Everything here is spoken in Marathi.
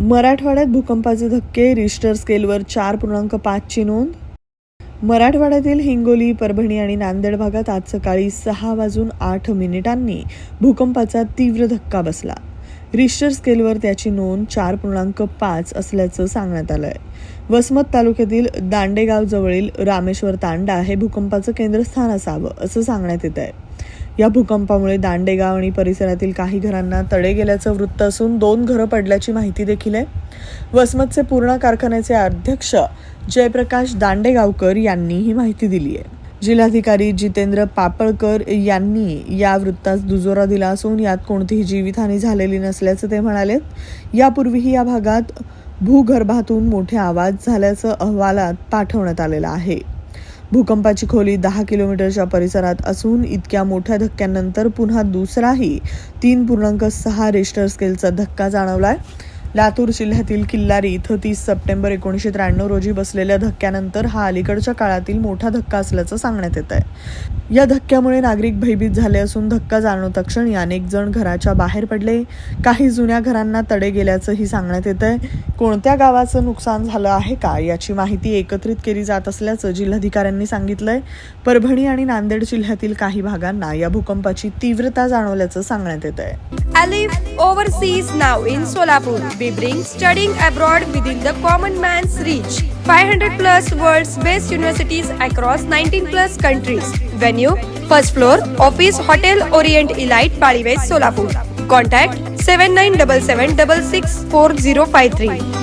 मराठवाड्यात भूकंपाचे धक्के रिश्टर स्केलवर चार पूर्णांक पाचची नोंद. मराठवाड्यातील हिंगोली परभणी आणि नांदेड भागात आज सकाळी सहा वाजून आठ मिनिटांनी भूकंपाचा तीव्र धक्का बसला. रिश्टर स्केलवर त्याची नोंद चार पूर्णांक पाच असल्याचं सांगण्यात आलंय. वसमत तालुक्यातील दांडेगाव जवळील रामेश्वर तांडा हे भूकंपाचं केंद्रस्थान असावं असं सांगण्यात येत आहे या भूकंपामुळे दांडेगाव आणि परिसरातील काही घरांना तडे गेल्याचं वृत्त असून दोन घरं पडल्याची माहिती देखील आहे. वसमतचे पूर्ण कारखान्याचे अध्यक्ष जयप्रकाश दांडेगावकर यांनी ही माहिती दिली आहे. जिल्हाधिकारी जितेंद्र पापळकर यांनी या वृत्तास दुजोरा दिला असून यात कोणतीही जीवितहानी झालेली नसल्याचं ते म्हणाले. यापूर्वीही या भागात भूगर्भातून मोठे आवाज झाल्याचं अहवालात पाठवण्यात आलेला आहे. भूकंपाची खोली दहा किलोमीटरच्या परिसरात असून इतक्या मोठ्या धक्क्यानंतर पुन्हा दुसराही तीन पूर्णांक सहा रेस्टर स्केलचा धक्का जाणवलाय. लातूर जिल्ह्यातील किल्लारी इथं तीस सप्टेंबर एकोणीसशे त्र्याण्णव रोजी बसलेल्या धक्क्यानंतर हा अलीकडच्या काळातील मोठा धक्का असल्याचं सांगण्यात येत आहे. या धक्क्यामुळे नागरिक भयभीत झाले असून धक्का जाणवता क्षणी अनेक जण घराच्या बाहेर पडले. काही जुन्या घरांना तडे गेल्याचंही सांगण्यात येत आहे. कोणत्या गावाचं नुकसान झालं आहे का याची माहिती एकत्रित केली जात असल्याचं जिल्हाधिकाऱ्यांनी सांगितलंय. परभणी आणि नांदेड जिल्ह्यातील काही भागांना या भूकंपाची तीव्रता जाणवल्याचं सांगण्यात येत आहे. Alif overseas now in Solapur. We bring studying abroad within the common man's reach. 500 plus world's best universities across 19 plus countries. Venue first floor office hotel Orient Elite Paliwes Solapur. Contact 7977664053.